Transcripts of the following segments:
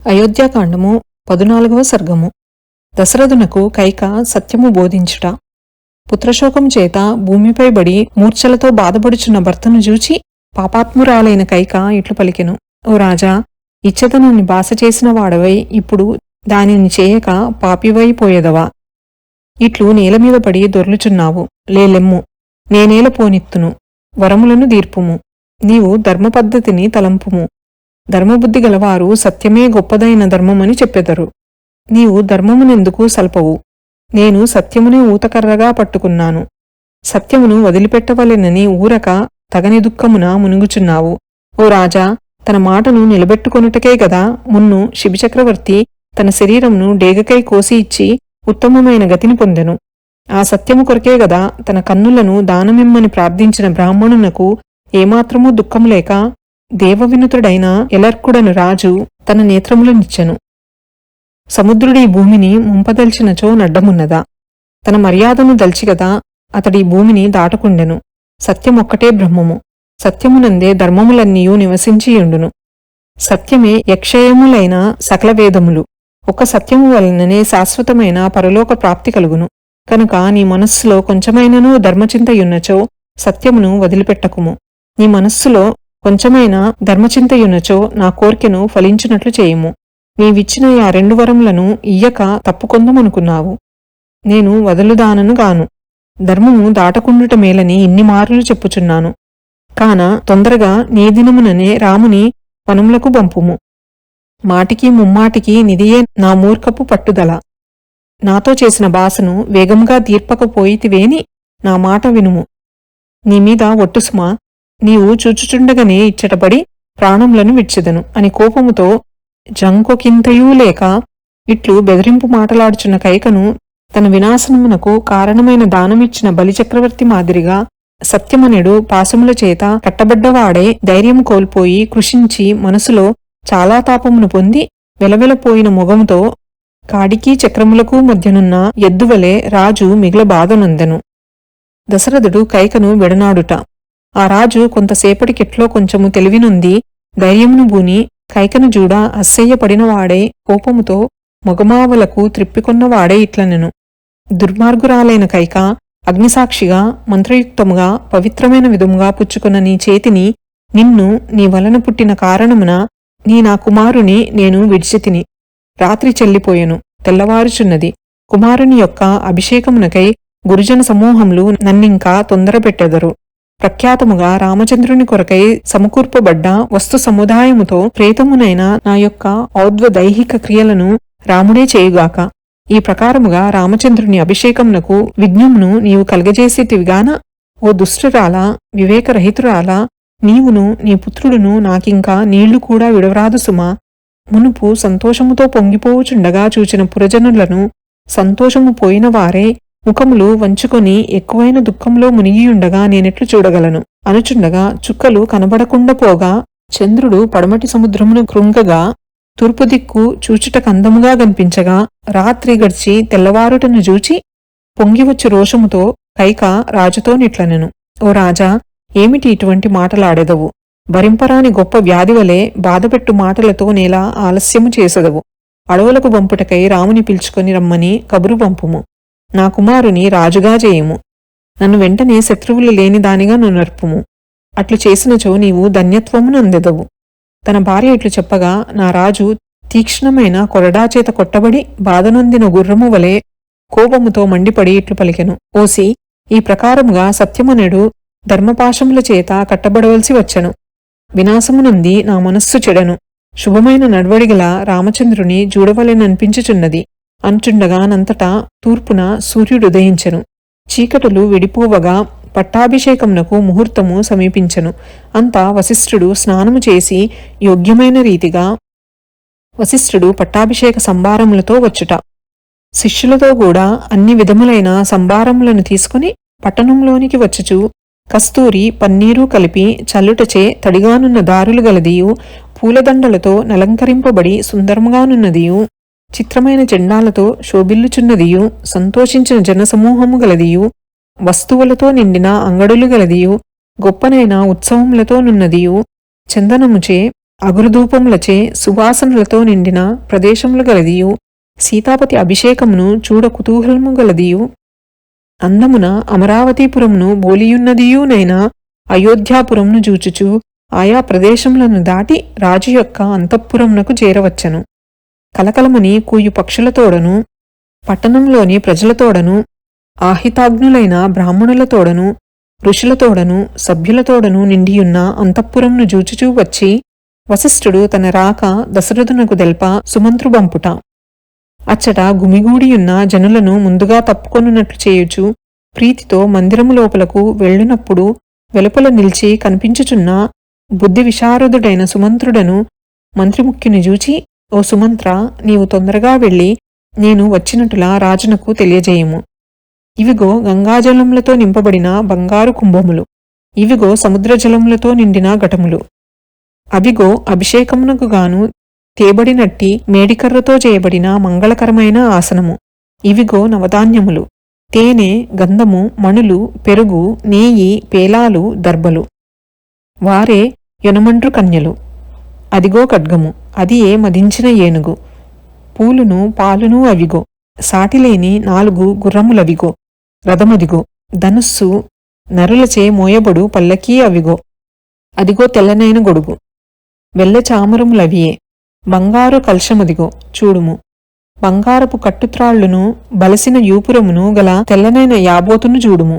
అయోధ్యాకాండము పదునాలుగవ సర్గము. దశరథునకు కైక సత్యము బోధించుట. పుత్రశోకం చేత భూమిపై బడి మూర్ఛలతో బాధపడుచున్న భర్తను చూచి పాపాత్మురాలైన కైక ఇట్లు పలికెను. ఓ రాజా ఇచ్చతనాన్ని బాస చేసిన వాడవై ఇప్పుడు దానిని చేయక పాపివైపోయేదవా ఇట్లు నేలమీద పడి దొర్లుచున్నావు. లేలెమ్ము నేనేల పోనిత్తును. వరములను దీర్పుము నీవు ధర్మపద్ధతిని తలంపుము. ధర్మబుద్ధి గలవారు సత్యమే గొప్పదైన ధర్మమని చెప్పెదరు. నీవు ధర్మమునెందుకు సల్పవు? నేను సత్యమునే ఊతకర్రగా పట్టుకున్నాను. సత్యమును వదిలిపెట్టవలెనని ఊరక తగని దుఃఖమున మునుగుచున్నావు. ఓ రాజా తన మాటను నిలబెట్టుకొనుటకే గదా మున్ను శిబిచక్రవర్తి తన శరీరమును డేగకై కోసి ఇచ్చి ఉత్తమమైన గతిని పొందెను. ఆ సత్యము కొరకే గదా తన కన్నులను దానమిమ్మని ప్రార్థించిన బ్రాహ్మణునకు ఏమాత్రమూ దుఃఖం లేక దేవవినుతుడైన ఎలర్కుడను రాజు తన నేత్రములనిచ్చెను. సముద్రుడి భూమిని ముంపదల్చినచో నడ్డమున్నదా? తన మర్యాదను దల్చిగదా అతడి భూమిని దాటకుండెను. సత్యమొక్కటే బ్రహ్మము. సత్యమునందే ధర్మములన్నీయూ నివసించియుండును. సత్యమే యక్షయములైన సకల వేదములు ఒక సత్యము వలననే శాశ్వతమైన పరలోక ప్రాప్తి కలుగును. కనుక నీ మనస్సులో కొంచెమైనను ధర్మచింతయున్నచో సత్యమును వదిలిపెట్టకుము. నీ మనస్సులో కొంచెమైనా ధర్మచింతయునచో నా కోర్కెను ఫలించినట్లు చేయుము. నీవిచ్చిన ఆ రెండు వరములను ఇయ్యక తప్పుకొందమనుకున్నావు. నేను వదలుదానను గాను. ధర్మము దాటకుండుట మేలని ఇన్ని మార్లు చెప్పుచున్నాను. కాన తొందరగా నీ దినముననే రాముని వనములకు పంపుము. మాటికి ముమ్మాటికి నిదియే నా మూర్ఖపు పట్టుదల. నాతో చేసిన బాసను వేగంగా తీర్పకపోయితివేని నా మాట వినుము. నీమీద ఒట్టుసుమా నీవు చూచుచుండగనే ఇచ్చటపడి ప్రాణములను విచ్చిదను అని కోపముతో జంకొకింతయూ లేక ఇట్లు బెదిరింపు మాటలాడుచున్న కైకను తన వినాశనమునకు కారణమైన దానమిచ్చిన బలిచక్రవర్తి మాదిరిగా సత్యమనుడు పాశముల చేత కట్టబడ్డవాడే ధైర్యం కోల్పోయి కృషించి మనసులో చాలా తాపమును పొంది వెలవెలపోయిన మొగముతో కాడికి చక్రములకు మధ్యనున్న ఎద్దువలే రాజు మిగిల బాధనందెను దశరథుడు కైకను విడనాడుట. ఆ రాజు కొంతసేపటికెట్లో కొంచెము తెలివినుంది. ధైర్యమును బూని కైకను జూడ అస్సయ్యపడినవాడే కోపముతో మొగమావులకు త్రిప్పికొన్నవాడే ఇట్లనెను. దుర్మార్గురాలైన కైక అగ్నిసాక్షిగా మంత్రయుక్తముగా పవిత్రమైన విధముగా పుచ్చుకున్న నీ చేతిని నిన్ను నీ వలన పుట్టిన కారణమున నీ నా కుమారుని నేను విడిచితిని. రాత్రి చెల్లిపోయెను తెల్లవారుచున్నది. కుమారుని యొక్క అభిషేకమునకై గురుజన సమూహములు నన్నింకా తొందరపెట్టెదరు. ప్రఖ్యాతముగా రామచంద్రుని కొరకై సమకూర్పబడ్డ వస్తు సముదాయముతో ప్రేతమునైన నా యొక్క ఔద్వదైహిక క్రియలను రాముడే చేయుగాక. ఈ ప్రకారముగా రామచంద్రుని అభిషేకమునకు విఘ్నమును నీవు కలగజేసేటివిగాన ఓ దుష్టురాలా వివేకరహితురాలా నీవును నీ పుత్రుడును నాకింకా నీళ్ళు కూడా విడవరాదు సుమా. మునుపు సంతోషముతో పొంగిపోవుచుండగా చూచిన పురజనులను సంతోషము పోయిన వారే ముఖములు వంచుకొని ఎక్కువైన దుఃఖంలో మునిగియుండగా నేనెట్లు చూడగలను. అనుచుండగా చుక్కలు కనబడకుండా పోగా చంద్రుడు పడమటి సముద్రమును కృంగగా తూర్పు దిక్కు చూచుట కందముగా గనిపించగా రాత్రి గడిచి తెల్లవారుటను చూచి పొంగివచ్చు రోషముతో కైక రాజుతో నిట్లనెను. ఓ రాజా ఏమిటి ఇటువంటి మాటలాడెదవు? భరింపరాని గొప్ప వ్యాధివలే బాధపెట్టు మాటలతో నేలా ఆలస్యము చేసెదవు. అడవులకు పంపుటకై రాముని పిలుచుకొని రమ్మని కబురు పంపుము. నా కుమారుని రాజుగా చేయుము. నన్ను వెంటనే శత్రువులు లేని దానిగా నర్పుము అట్లు చేసినచో నీవు ధన్యత్వమును అందెదవు. తన భార్య ఇట్లు చెప్పగా నా రాజు తీక్ష్ణమైన కొరడాచేత కొట్టబడి బాధనొందిన గుర్రము వలె కోపముతో మండిపడి ఇట్లు పలికెను. ఓసి ఈ ప్రకారముగా సత్యమనుడు ధర్మపాశముల చేత కట్టబడవలసి వచ్చెను. వినాశమునంది నా మనస్సు చెడను. శుభమైన నడవడిగల రామచంద్రుని చూడవలెననిపించుచున్నది అంచుండగానంతటా తూర్పున సూర్యుడుదయించెను చీకటులు విడిపోవగా పట్టాభిషేకమునకు ముహూర్తము సమీపించెను. అంతా వశిష్ఠుడు స్నానము చేసి యోగ్యమైన రీతిగా వశిష్ఠుడు పట్టాభిషేక సంభారములతో వచ్చుట. శిష్యులతో కూడా అన్ని విధములైన సంభారములను తీసుకుని పట్టణంలోనికి వచ్చుచు కస్తూరి పన్నీరు కలిపి చల్లుటచే తడిగానున్న దారులు గలదియు పూలదండలతో నలంకరింపబడి సుందరముగానున్నదియు. చిత్రమైన జెండాలతో శోభిల్లుచున్నదియు సంతోషించిన జనసమూహము గలదియు వస్తువులతో నిండిన అంగడులు గలదియు గొప్పనైన ఉత్సవములతో నున్నదియు చందనముచే అగురుధూపములచే సువాసనలతో నిండిన ప్రదేశములు గలదియు సీతాపతి అభిషేకమును చూడ కుతూహలము గలదియు అందమున అమరావతీపురమును బోలియున్నదియునైనా అయోధ్యాపురమును జూచుచు ఆయా ప్రదేశములను దాటి రాజు యొక్క అంతఃపురమునకు చేరవచ్చను. కలకలమని కూయు పక్షులతోడను పట్టణంలోని ప్రజలతోడను ఆహితాగ్నులైన బ్రాహ్మణులతోడను ఋషులతోడను సభ్యులతోడను నిండియున్న అంతఃపురంను జూచుచూ వచ్చి వశిష్ఠుడు తన రాక దశరథునకు దెల్ప సుమంత్రుబంపుట. అచ్చట గుమిగూడియున్న జనులను ముందుగా తప్పుకొనున్నట్లు చేయుచు ప్రీతితో మందిరము లోపలకు వెళ్ళునప్పుడు వెలుపల నిలిచి కనిపించుచున్న బుద్ధి విశారదుడైన సుమంత్రుడను మంత్రిముఖ్యుని జూచి ఓ సుమంత్ర నీవు తొందరగా వెళ్ళి నేను వచ్చినట్టులా రాజునకు తెలియజేయము. ఇవిగో గంగాజలములతో నింపబడిన బంగారు కుంభములు. ఇవిగో సముద్రజలములతో నిండిన ఘటములు. అవిగో అభిషేకమునకు గాను తేబడినట్టి మేడికర్రతో చేయబడిన మంగళకరమైన ఆసనము. ఇవిగో నవధాన్యములు. తేనె గంధము మణులు పెరుగు నేయి పేలాలు దర్బలు. వారే యొనమండ్రు కన్యలు. అదిగో ఖడ్గము అది ఏ మదించిన ఏనుగు? పూలును పాలును అవిగో. సాటిలేని నాలుగు గుర్రములవిగో. రథమదిగో. ధనుస్సు నరులచే మోయబడు పల్లకీ అవిగో. అదిగో తెల్లనైన గొడుగు. వెల్లచామరములవియే బంగారు కల్షమదిగో చూడుము. బంగారపు కట్టుత్రాళ్ళును బలసిన యూపురమును గల తెల్లనైన యాబోతును చూడుము.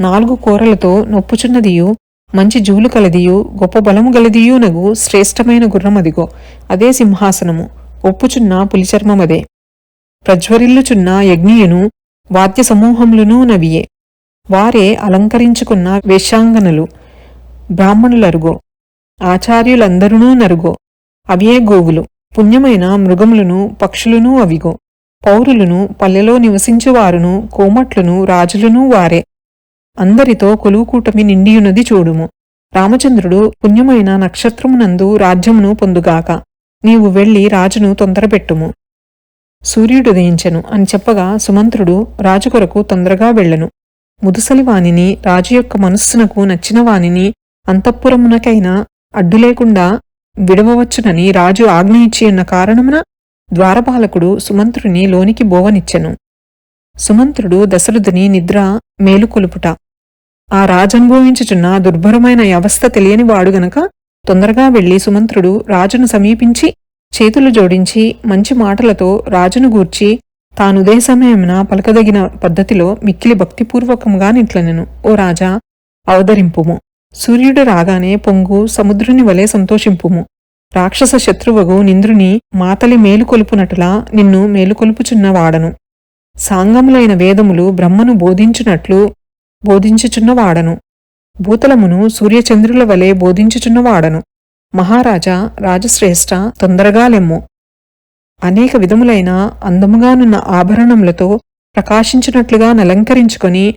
నాలుగు కూరలతో నొప్పుచున్నదియు మంచి జూలు కలదియు గొప్ప బలము గలదియునగు శ్రేష్టమైన గుర్రమదిగో అదే సింహాసనము. ఒప్పుచున్న పులిచర్మమదే. ప్రజ్వరిల్లుచున్న యజ్ఞియును వాద్య సమూహములునూ నవియే. వారే అలంకరించుకున్న వేషాంగనలు బ్రాహ్మణులరుగో. ఆచార్యులందరూ నరుగో. అవే గోవులు పుణ్యమైన మృగములను పక్షులను అవిగో. పౌరులను పల్లెలో నివసించువారును కోమట్లును రాజులను వారే. అందరితో కొలువుకూటమి నిండియున్నది చూడుము. రామచంద్రుడు పుణ్యమైన నక్షత్రమునందు రాజ్యమును పొందుగాక నీవు వెళ్ళి రాజును తొందరపెట్టుము. సూర్యుడుదయించెను అని చెప్పగా సుమంత్రుడు రాజు కొరకు తొందరగా వెళ్ళను. ముదుసలి వానిని రాజు యొక్క మనస్సునకు నచ్చిన వానిని అంతఃపురమునకైనా అడ్డు లేకుండా విడవవచ్చునని రాజు ఆజ్ఞ ఇచ్చి కారణమున ద్వారపాలకుడు సుమంత్రుని లోనికి బోవనిచ్చెను. సుమంత్రుడు దశరథుని నిద్ర మేలుకొలుపుట. ఆ రాజనుభవించుచున్న దుర్భరమైన అవస్థ తెలియని వాడు గనక తొందరగా వెళ్ళి సుమంత్రుడు రాజును సమీపించి చేతులు జోడించి మంచి మాటలతో రాజును గూర్చి తానుదే సమయమున పలకదగిన పద్ధతిలో మిక్కిలి భక్తిపూర్వకంగా నిట్లనెను. ఓ రాజా అవదరింపుము సూర్యుడు రాగానే పొంగు సముద్రుని వలె సంతోషింపుము. రాక్షస శత్రువగు నింద్రుని మాతలి మేలుకొలుపునటులా నిన్ను మేలుకొలుపుచున్నవాడను సాంగములైన వేదములు బ్రహ్మను బోధించునట్లు బోధించుచున్నవాడను. భూతలమును సూర్యచంద్రుల వలె బోధించుచున్నవాడను. మహారాజా రాజశ్రేష్ఠ తొందరగా లెమ్ము. అనేక విధములైన అందముగానున్న ఆభరణములతో ప్రకాశించినట్లుగా నలంకరించుకొని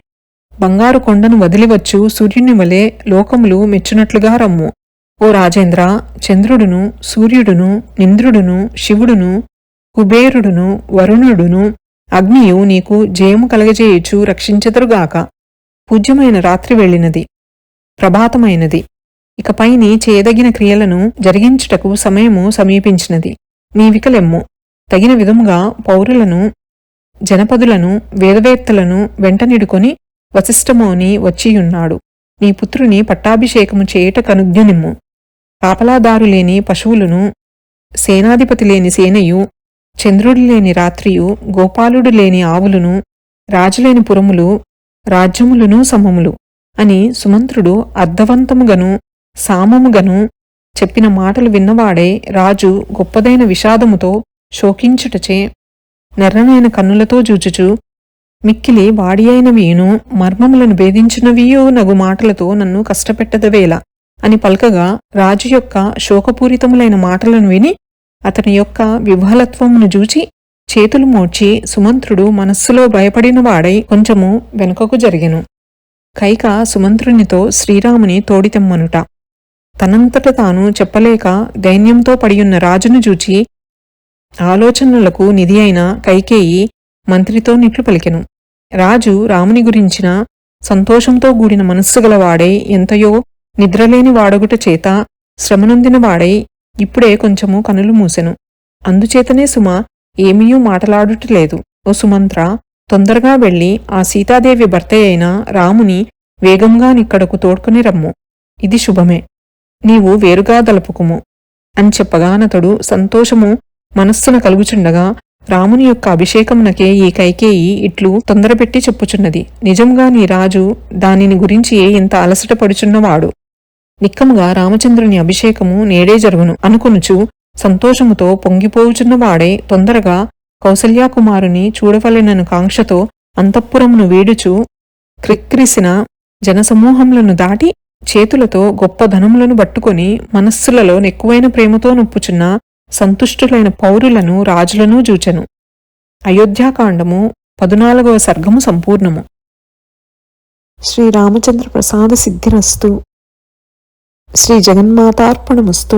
బంగారు కొండను వదిలివచ్చు సూర్యుని వలె లోకములు మెచ్చునట్లుగా రమ్ము. ఓ రాజేంద్ర చంద్రుడును సూర్యుడును నింద్రుడును శివుడును కుబేరుడును వరుణుడును అగ్నియు నీకు జయము కలగజేయుచు రక్షించెదరుగాక. పూజ్యమైన రాత్రి వెళ్ళినది. ప్రభాతమైనది. ఇకపైని చేయదగిన క్రియలను జరిగించుటకు సమయము సమీపించినది. నీవికలెమ్ము తగిన విధముగా పౌరులను జనపదులను వేదవేత్తలను వెంటనిడుకొని వశిష్ఠమోని వచ్చియున్నాడు. నీ పుత్రుని పట్టాభిషేకము చేయుట కనుజ్ఞనిమ్ము కాపలాదారు లేని పశువులను సేనాధిపతి లేని సేనయు చంద్రుడు లేని రాత్రియు గోపాలుడు లేని ఆవులను రాజులేని పురములు రాజ్యములను సమములు అని సుమంత్రుడు అర్ధవంతముగను సామముగను చెప్పిన మాటలు విన్నవాడే రాజు గొప్పదైన విషాదముతో శోకించుటచే నెర్రనైన కన్నులతో జూచుచు మిక్కిలి వాడి అయిన వీను మర్మములను భేదించినవియో నగు మాటలతో నన్ను కష్టపెట్టదవేల అని పల్కగా రాజు యొక్క శోకపూరితములైన మాటలను విని అతని యొక్క విహలత్వమును జూచి చేతులు మోడ్చి సుమంత్రుడు మనస్సులో భయపడిన వాడై కొంచెము వెనుకకు జరిగెను. కైక సుమంత్రునితో శ్రీరాముని తోడితెమ్మనుట. తనంతట తాను చెప్పలేక దైన్యంతో పడియున్న రాజును చూచి ఆలోచనలకు నిధి అయిన కైకేయి మంత్రితో నిట్లు పలికెను. రాజు రాముని గురించిన సంతోషంతో కూడిన మనస్సు గలవాడై ఎంతయో నిద్రలేని వాడగుట చేత శ్రమనొందిన వాడై ఇప్పుడే కొంచెము కనులు మూసెను. అందుచేతనే సుమ ఏమీయూ మాటలాడుటలేదు. ఓ సుమంత్ర తొందరగా వెళ్ళి ఆ సీతాదేవి భర్త అయిన రాముని వేగంగా నిక్కడకు తోడ్కొని రమ్ము. ఇది శుభమే. నీవు వేరుగా దలుపుకుము. అని చెప్పగానతడు సంతోషము మనస్సున కలుగుచుండగా రాముని యొక్క అభిషేకమునకే ఈ కైకేయి ఇట్లు తొందరపెట్టి చెప్పుచున్నది. నిజంగా నీ రాజు దానిని గురించి ఇంత అలసట పడుచున్నవాడు. నిక్కముగా రామచంద్రుని అభిషేకము నేడే జరుగును. అనుకొనుచు సంతోషముతో పొంగిపోవుచున్నవాడే తొందరగా కౌసల్యాకుమారుని చూడవలెనను కాంక్షతో అంతఃపురమును వీడుచు క్రిక్రిసిన జనసమూహములను దాటి చేతులతో గొప్ప ధనములను పట్టుకొని మనస్సులలో నెక్కువైన ప్రేమతో నొప్పుచున్న సంతుష్టులైన పౌరులను రాజులను జూచెను. అయోధ్యాకాండము పదునాలుగవ సర్గము సంపూర్ణము. శ్రీరామచంద్ర ప్రసాద సిద్ధిరస్తు. శ్రీ జగన్మాతార్పణమస్తు.